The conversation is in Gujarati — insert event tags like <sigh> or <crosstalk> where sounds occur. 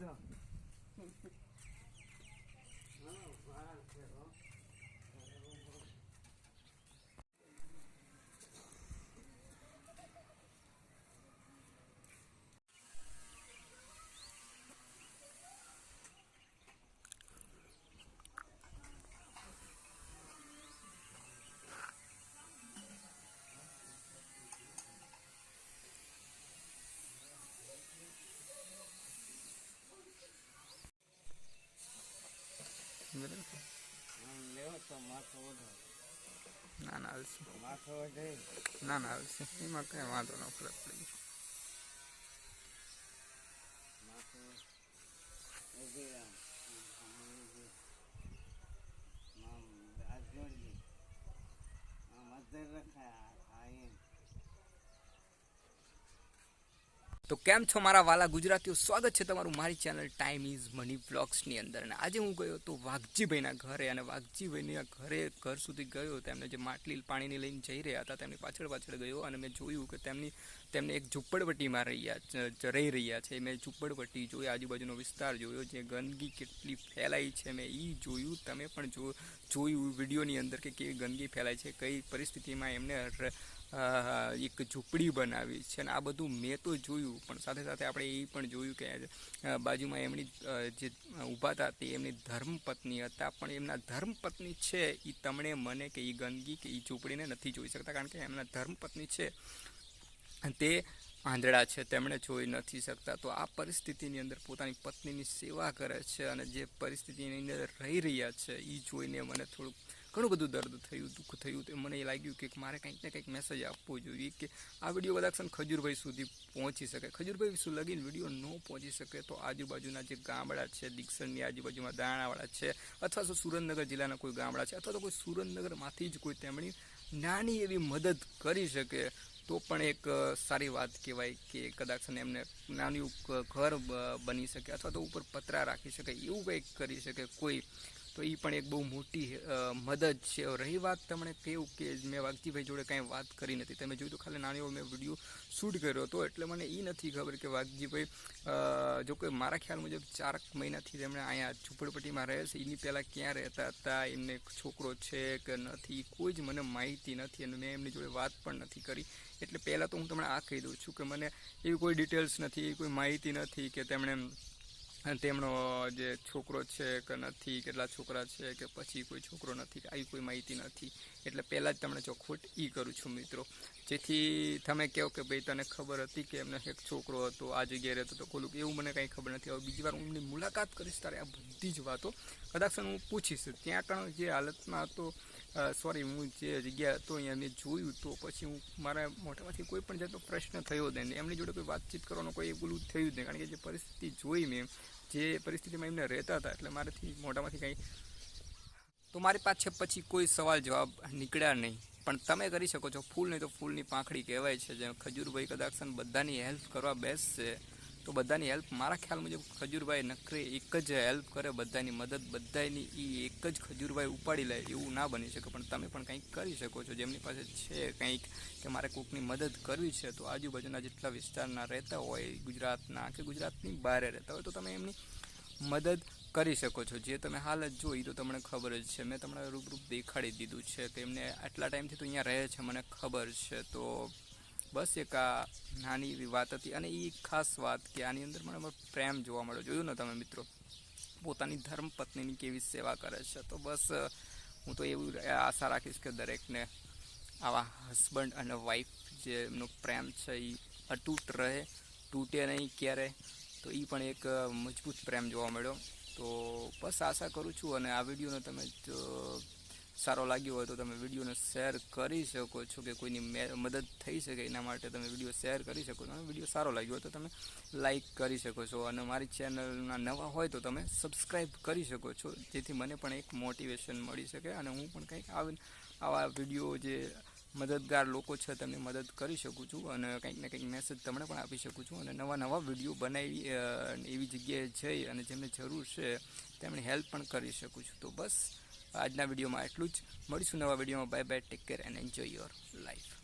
લીધો <laughs> ના ના હાલશે ના ના હાલશે એમાં કઈ વાંધો ન ફરક રખાય આ એમ તો કેમ છો મારા વાલા ગુજરાતીઓ? સ્વાગત છે તમારું મારી ચેનલ ટાઈમ ઇઝ મની બ્લોગ્સની અંદર. અને આજે હું ગયો તો વાઘજીભાઈના ઘરે. અને વાઘજીભાઈના ઘરે, ઘર સુધી ગયો. તેમને જે માટલી પાણીની લઈને જઈ રહ્યા હતા, તેમની પાછળ પાછળ ગયો. અને મેં જોયું કે તેમની તેમને એક ઝૂંપડપટ્ટીમાં રહ્યા રહી રહ્યા છે. મેં ઝૂંપડપટ્ટી જોઈ, આજુબાજુનો વિસ્તાર જોયો, જે ગંદકી કેટલી ફેલાઈ છે. મેં એ જોયું, તમે પણ જો, જોયું વિડીયોની અંદર કે કેવી ગંદકી ફેલાય છે, કઈ પરિસ્થિતિમાં એમને એક ઝૂંપડી બનાવી છે. અને આ બધું મેં તો જોયું, પણ સાથે સાથે આપણે એ પણ જોયું કે બાજુમાં એમની જે ઊભા હતા તે એમની ધર્મપત્ની હતા. પણ એમના ધર્મપત્ની છે એ તમને મને કે એ ગંદકી કે એ ઝૂંપડીને નથી જોઈ શકતા, કારણ કે એમના ધર્મપત્ની છે. તે આંધળા છે, તેમણે જોઈ નથી શકતા. તો આ પરિસ્થિતિની અંદર પોતાની પત્નીની સેવા કરે છે અને જે પરિસ્થિતિની અંદર રહી રહ્યા છે એ જોઈને મને થોડુંક ઘણું બધું દર્દ થયું, દુઃખ થયું. તો મને એ લાગ્યું કે મારે કંઈક ને કંઈક મેસેજ આપવો જોઈએ કે આ વીડિયો કદાચ ખજૂરભાઈ સુધી પહોંચી શકે. ખજૂરભાઈ શું લગીને વીડિયો ન પહોંચી શકે તો આજુબાજુના જે ગામડા છે, દીક્ષણની આજુબાજુમાં દાણાવાળા છે, અથવા તો સુરેન્દ્રનગર જિલ્લાના કોઈ ગામડા છે, અથવા તો કોઈ સુરેન્દ્રનગરમાંથી જ કોઈ તેમની નાની એવી મદદ કરી શકે. તો પણ એક સારી વાત કહેવાય કે કદાચ એમને નાનું ઘર બની શકે અથવા તો ઉપર પતરા રાખી શકે, એવું કંઈક કરી શકે કોઈ તો એ પણ એક બહુ મોટી મદદ છે. રહી વાત તમને કેવું કે મેં વાઘજીભાઈ જોડે કાંઈ વાત કરી નથી. તમે જોયું તો ખાલી નાની મેં વીડિયો શૂટ કર્યો હતો. એટલે મને એ નથી ખબર કે વાઘજીભાઈ જો કે મારા ખ્યાલ મુજબ ચારક મહિનાથી તેમણે અહીંયા ઝૂંપડપટ્ટીમાં રહે છે. એની પહેલાં ક્યાં રહેતા હતા, એમને છોકરો છે કે નથી કોઈ જ મને માહિતી નથી અને મેં એમની જોડે વાત પણ નથી કરી. એટલે પહેલાં તો હું તમને આ કહી દઉં છું કે મને એવી કોઈ ડિટેલ્સ નથી કોઈ માહિતી નથી કે તેમણે તેમનો જે છોકરો છે કે નથી, કેટલા છોકરા છે કે પછી કોઈ છોકરો નથી, આવી કોઈ માહિતી નથી. એટલે પહેલાં જ તમને ચોખવટ એ કરું છું મિત્રો. જેથી તમે કહો કે ભાઈ તને ખબર હતી કે એમને એક છોકરો હતો, આ જગ્યાએ રહેતો હતો ખોલું એવું મને કંઈ ખબર નથી. હવે બીજી વાર હું એમની મુલાકાત કરીશ ત્યારે આ બધી જ વાતો. કદાચ હું પૂછીશ, ત્યાં કણ જે હાલતમાં હતો સોરી હું જે જગ્યા હતો અહીંયા મેં જોયું તો પછી હું મારા મોટામાંથી કોઈ પણ જાતનો પ્રશ્ન થયો જ નહીં. એમની જોડે કોઈ વાતચીત કરવાનો કોઈ બોલું થયું જ નહીં. કારણ કે જે પરિસ્થિતિ જોઈ મેં, જે પરિસ્થિતિમાં એમને રહેતા હતા, એટલે મારાથી મોટામાંથી કંઈ તો મારી પાસે પછી કોઈ સવાલ જવાબ નીકળ્યા નહીં. પણ તમે કરી શકો છો. ફૂલ નહીં તો ફૂલની પાંખડી કહેવાય છે. જેમ ખજૂરભાઈ કદાક્ષન બધાની હેલ્પ કરવા બેસશે તો બધાની હેલ્પ મારા ખ્યાલ મુજબ ખજૂરભાઈ નખરે એક જ હેલ્પ કરે, બધાની મદદ બધાની એ એક જ ખજૂરભાઈ ઉપાડી લે એવું ના બની શકે. પણ તમે પણ કંઈક કરી શકો છો. જેમની પાસે છે કંઈક કે મારે કોઈકની મદદ કરવી છે, તો આજુબાજુના જેટલા વિસ્તારના રહેતા હોય, ગુજરાતના કે ગુજરાતની બહાર રહેતા હોય, તો તમે એમની મદદ કરી શકો છો. જે તમે હાલ જ જોઈ, તો તમને ખબર જ છે. મેં તમને રૂપરૂપ દેખાડી દીધું છે કે એમને આટલા ટાઈમથી તો અહીંયા રહે છે, મને ખબર છે. તો બસ એક આ નાની એવી વાત હતી અને એ ખાસ વાત કે આની અંદર મને પ્રેમ જોવા મળ્યો. જોયું ને તમે મિત્રો? પોતાની ધર્મપત્નીની કેવી સેવા કરે છે. તો બસ હું તો એવું આશા રાખીશ કે દરેકને આવા હસબન્ડ અને વાઈફ જે એમનો પ્રેમ છે એ અતૂટ રહે, તૂટે નહીં ક્યારે, તો એ પણ એક મજબૂત પ્રેમ જોવા મળ્યો. તો બસ આશા કરું છું અને આ વિડીયોને તમે જો સારો લાગ્યો હોય તો તમે વિડીયોને શેર કરી શકો છો કે કોઈની મદદ થઈ શકે એના માટે તમે વીડિયો શેર કરી શકો છો અને વીડિયો સારો લાગ્યો હોય તો તમે લાઈક કરી શકો છો અને મારી ચેનલના નવા હોય તો તમે સબસ્ક્રાઈબ કરી શકો છો જેથી મને પણ એક મોટિવેશન મળી શકે અને હું પણ કંઈક આવા વીડિયો જે મદદગાર લોકો છે, તેમને મદદ કરી શકું છું અને કંઈક ને કંઈક મેસેજ તમને પણ આપી શકું છું અને નવા નવા વીડિયો બનાવી એવી જગ્યાએ જઈ અને જેમને જરૂર છે તેમની હેલ્પ પણ કરી શકું છું. તો બસ, આજના વિડીયોમાં એટલું જ. મળીશું નવા વિડીયોમાં bye bye take care and enjoy your life